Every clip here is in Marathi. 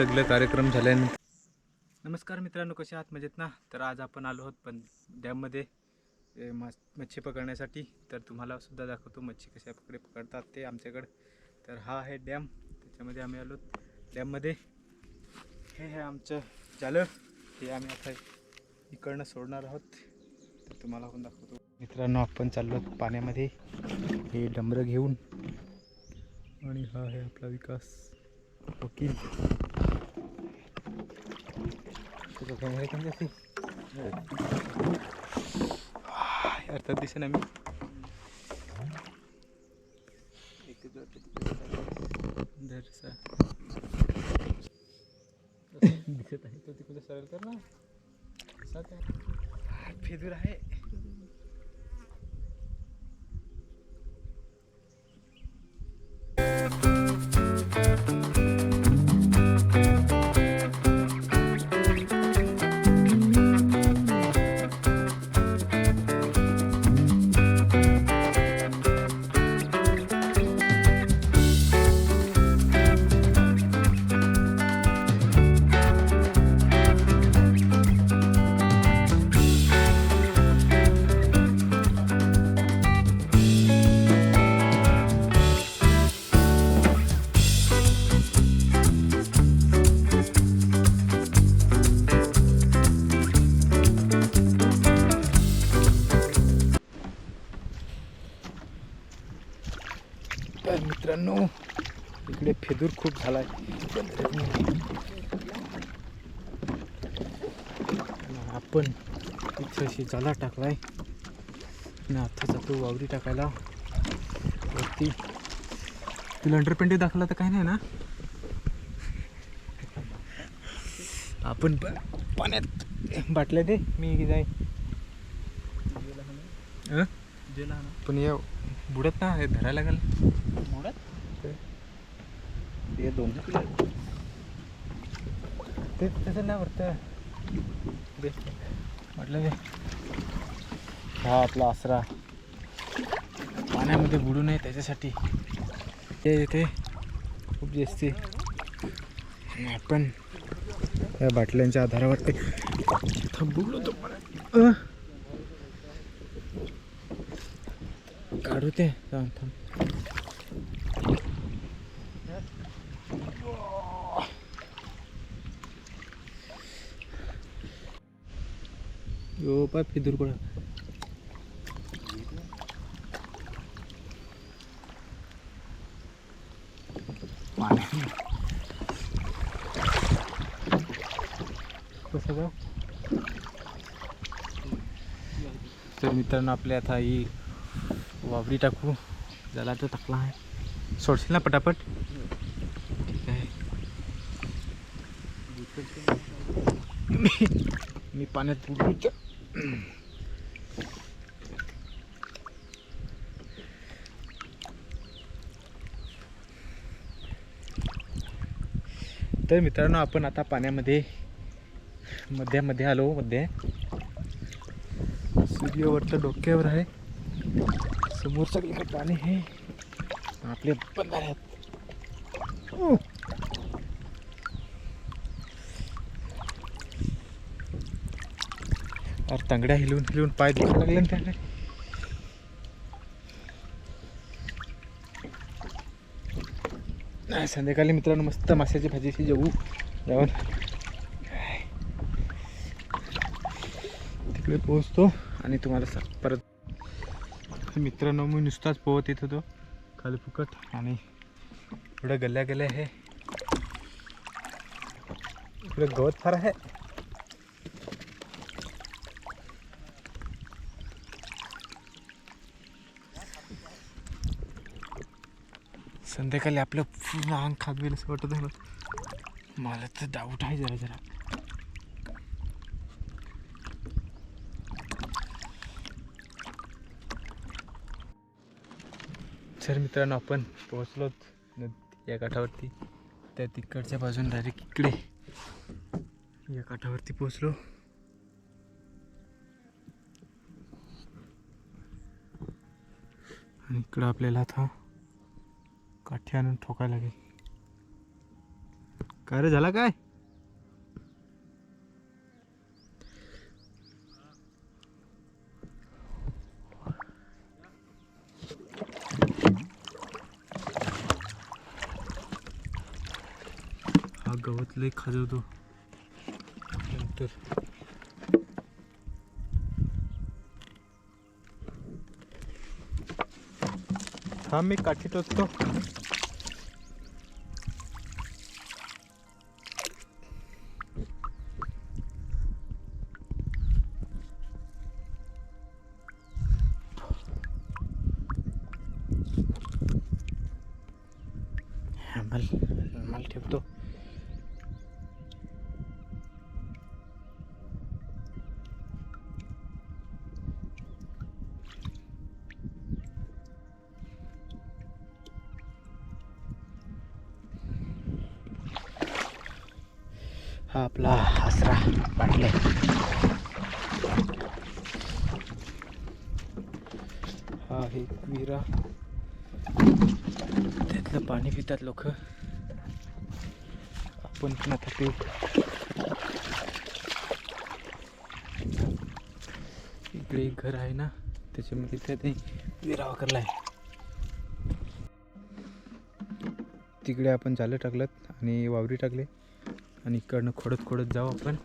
सगळं कार्यक्रम झाल्यानंतर. नमस्कार मित्रांनो कसे आहात? मजेत ना? तर आज आपण आलो आहोत पण डॅममध्ये मच्छी पकडण्यासाठी. तर तुम्हाला सुद्धा दाखवतो मच्छी कशा पकडे पकडतात ते आमच्याकडं. तर हा आहे डॅम. त्याच्यामध्ये आम्ही आलो डॅममध्ये. हे हे आमचं झालं हे आम्ही आता इकडनं सोडणार आहोत. तर तुम्हाला पण दाखवतो. मित्रांनो आपण चाललो आहोत पाण्यामध्ये. हे डमरं घेऊन. आणि हा आहे आपला विकास. वकील तुझा कॅमेरा कमी जाते अर्थात दिसे ना मी दिसत आहे तो तिकडे सरळ कर ना फेदूर आहे फेदूर खूप झालाय. आपण इथे अशी जाला टाकलाय. आणि आता जातो वावरी टाकायला. वरती तुला अंडरपेंटे दाखवला तर काय नाही ना? आपण पाण्यात बाटल्या दे मी जाय? पण या बुडत ना हे धरायला लागेल. ते दोन ते तसं नाही वाटतं म्हटलं हा आपला आसरा. पाण्यामध्ये बुडू नये त्याच्यासाठी. ते इथे खूप जास्ती. आपण या बाटल्यांच्या आधारावर ते इथं बुडलो तो काढू ते. थांब थांब. यो पाय फिदूर कसं तर मित्रांनो आपल्या आता ही वावरी टाकू. झाला तो टाकला आहे. सोडशील ना पटापट? ठीक आहे. मी- पाण्यात बुडूच तर मित्रांनो आपण आता पाण्यामध्ये मध्यामध्ये आलो मध्ये. सूर्यवरच्या डोक्यावर आहे. समोर सगळीकडे पाणी आहे. आपले बंद आहेत. अरे तंगड्या हिलवून हिलवून पाय दुखायला लागले ना त्याने नाही, संध्याकाळी मित्रांनो मस्त माशाची भाजीशी जेवू जाऊन. तिकडे पोहोचतो आणि तुम्हाला सा- परत मित्रांनो मी नुसताच पोहत येत होतो खाली फुकट आणि इकडे गल्ल्या गल्ल्या आहे. इकडे गवत फार आहे. संध्याकाळी आपलं पूर्ण अंग खात असं वाटत आहे ना मला तर डाऊट आहे जरा जरा. तर मित्रांनो आपण पोहोचलोत या काठावरती. त्या तिकडच्या बाजून डायरेक्ट इकडे. या काठावरती पोहोचलो. आणि इकडं आपल्याला आता काठी आणून ठोकायला लागेल. काय रे झाला काय? हा गवत लई खाजवतो. नंतर. हा मी काठी टोचतो. हा आपला आसरा वाटलाय हा आहे विरा. त्यातलं पाणी पितात लोक. आपण पण आता पिऊ. इकडे एक घर आहे ना त्याच्यामध्ये त्यात विरा वाकरलाय. तिकडे आपण झालं टाकलं आणि वावरी टाकले. आणि इकडनं खोडत खोडत जाऊ आपण.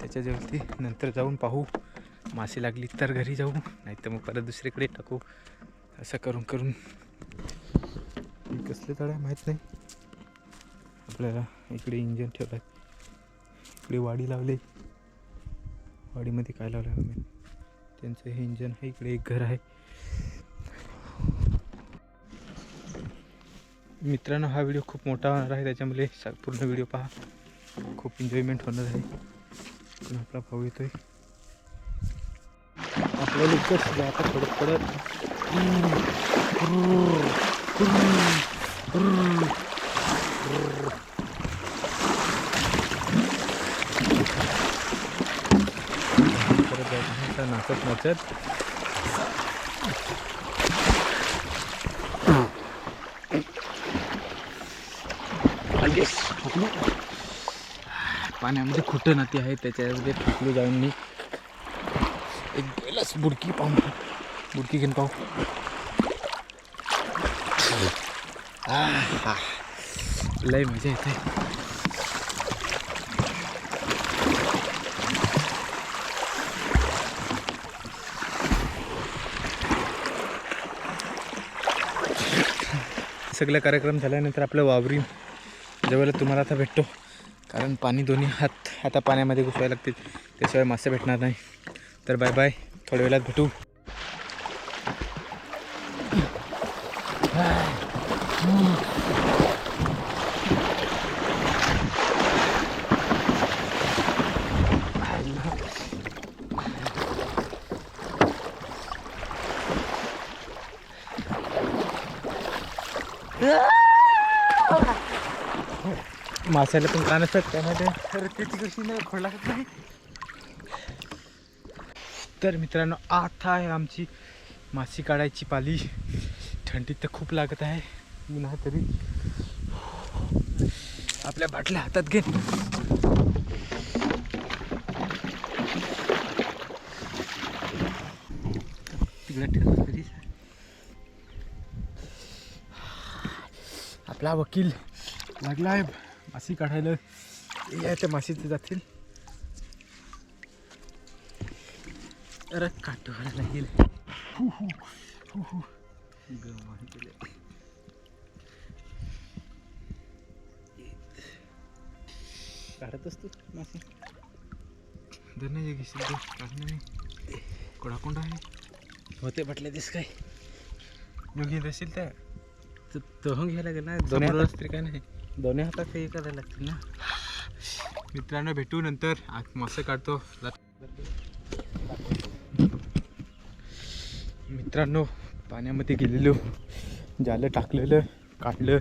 त्याच्यावरती नंतर जाऊन पाहू. मासे लागली तर घरी जाऊ. नाही तर मग परत दुसरीकडे टाकू. असं करून करून. कसले तळ आहे माहीत नाही. आपल्याला इकडे इंजन ठेवलं आहे इकडे वाडी लावली. वाडीमध्ये काय लावलं आहे त्यांचं हे इंजन आहे. इकडे एक घर आहे. मित्रांनो हा व्हिडिओ खूप मोठा होणार आहे त्याच्यामुळे पूर्ण व्हिडिओ पहा खूप एन्जॉयमेंट होणार आहे पण आपला भाऊ येतोय आपल्याला इतकंच आता थोडं थोडं परत नाचत नाचत पाण्यामध्ये खोटं नाती आहे त्याच्यामध्ये ठोकलो जाऊन मी. एक गेलाच बुडकी पाहून. बुडकी घेऊन पाहू. लय मजा येते. सगळा कार्यक्रम झाल्यानंतर आपलं वावरी जवळ तुम्हाला आता भेटतो. कारण पाणी दोन्ही हात आता पाण्यामध्ये घुसवायला लागतील. त्याशिवाय मासे भेटणार नाही. तर बाय बाय थोड्या वेळात भेटू. Ah! माशाला पण कान असतात त्यामध्ये. तर त्याची कशी नाही खोड लागत नाही तर मित्रांनो आता आहे आमची माशी काढायची पाली. थंडी तर खूप लागत आहे. उन्हा तरी आपल्या बाटल्या हातात घे तिकडे आपला वकील लागला आहे. माशी काढायला. या त्या माशीचे जातील. अरे काटवायला लागेल हु, हु, हु, हु. काढत असतो मासे? धन्य घेशील ते काढणं नाही कोणाकोंडा आहे? होते म्हटले दिस काय. योगी देशील त्या? तो घ्यायला लागेल ना दोन्ही हातात तरी काय नाही. दोन्ही हातात हे करायला लागतील ना? मित्रांनो भेटू नंतर. आज मासे काढतो. मित्रांनो पाण्यामध्ये गेलेलो. जालं टाकलेलं काढलं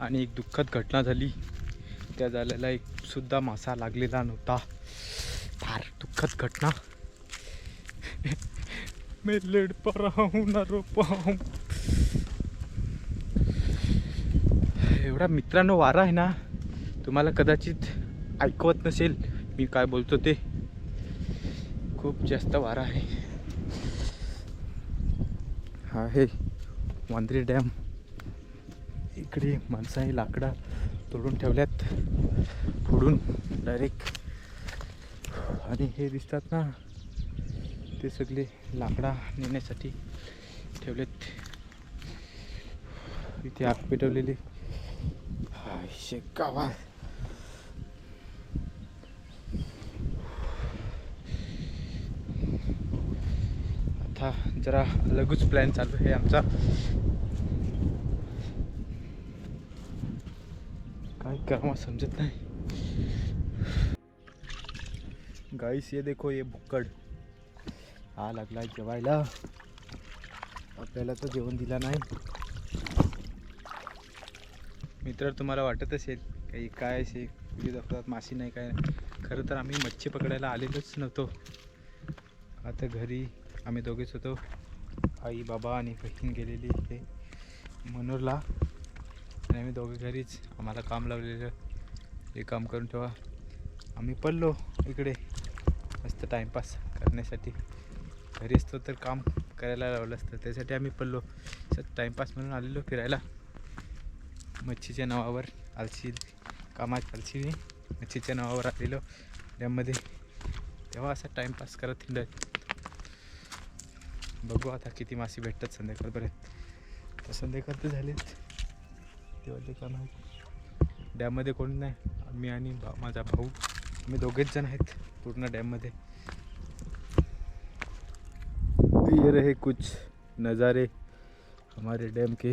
आणि एक दुःखद घटना झाली. त्या जाल्याला एक सुद्धा मासा लागलेला नव्हता. फार दुःखद घटना. मैं लड़ पा रहा ना रो पाहूं एवढा मित्रांनो वारा आहे ना तुम्हाला कदाचित ऐकवत नसेल मी काय बोलतो ते. खूप जास्त वारा आहे. हा हे वांद्री डॅम. इकडे माणसाने लाकडा तोडून ठेवल्यात फोडून डायरेक्ट आणि हे दिसतात ना ते सगळे लाकडा नेण्यासाठी ठेवलेत. इथे आग पेटवलेली. हायशे गावात आता जरा लगूच प्लॅन चालू आहे आमचा. काय करावा समजत नाही. गाईस ये देखो ये भुक्कड. हा लागला जेवायला. आपल्याला तर जेवण दिला नाही. मित्र तुम्हाला वाटत असेल काही काय असे व्हिडिओ दाखवतात माशी नाही काय खरं तर आम्ही मच्छी पकडायला आलेलोच नव्हतो. आता घरी आम्ही दोघेच होतो. आई बाबा आणि बहीण गेलेली इथे मनोरला. आणि आम्ही दोघे घरीच. आम्हाला काम लावलेलं. हे काम करून ठेवा. आम्ही पडलो इकडे. मस्त टाईमपास करण्यासाठी. घरी असतो तर काम करायला लावलं असतं. त्यासाठी आम्ही पडलो. असं टाईमपास म्हणून आलेलो फिरायला. मच्छीच्या नावावर आलशी कामात आलशी मच्छीच्या नावावर आलेलो. डॅममध्ये तेव्हा असा टाईमपास करत हिंडत. बघू आता किती मासे भेटतात संध्याकाळपर्यंत. तर संध्याकाळ तर झालेच. तेव्हा ते काम आहे डॅममध्ये कोणी नाही. मी आणि भा माझा भाऊ. आम्ही दोघेच जण आहेत पूर्ण डॅममध्ये. ये रहे कुछ नज़ारे हमारे डैम के.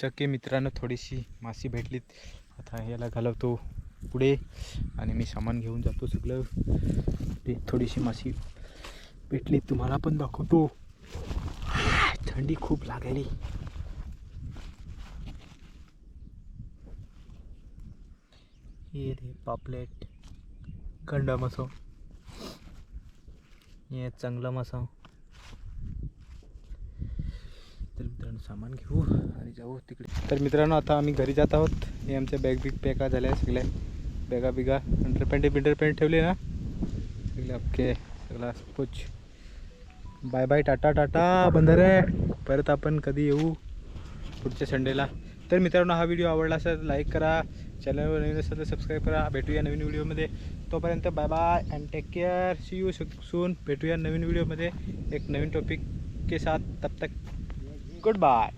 जाके मित्रांनो थोडीशी माशी भेटलीत. आता याला घालवतो पुढे आणि मी सामान घेऊन जातो सगळं. ते थोडीशी माशी भेटली तुम्हाला पण दाखवतो. थंडी खूप लागली. ये रे पापलेट. खंडा मासो. हे चांगला मासा तर मित्रांनो सामान घेऊ आणि जाऊ तिकडे. तर मित्रांनो आता आम्ही घरी जात आहोत. हे आमच्या बॅग बिग पॅका झाल्या सगळ्या. बॅगा बिगा अंडरपॅन्ट बिंडरपॅन्ट ठेवले ना? सगळे ओके सगळा पोच बाय बाय टाटा टाटा बंदरे परत आपण कधी येऊ पुढच्या संडेला तर मित्रांनो हा व्हिडिओ आवडला असेल लाईक करा. चॅनलवर नवीन असेल तर सबस्क्राईब करा. भेटूया नवीन व्हिडिओमध्ये. तोपर्यंत bye bye and take care see you soon भेटूया नवीन व्हिडिओमध्ये. एक नवीन टॉपिक के साथ. तब तक गुड बाय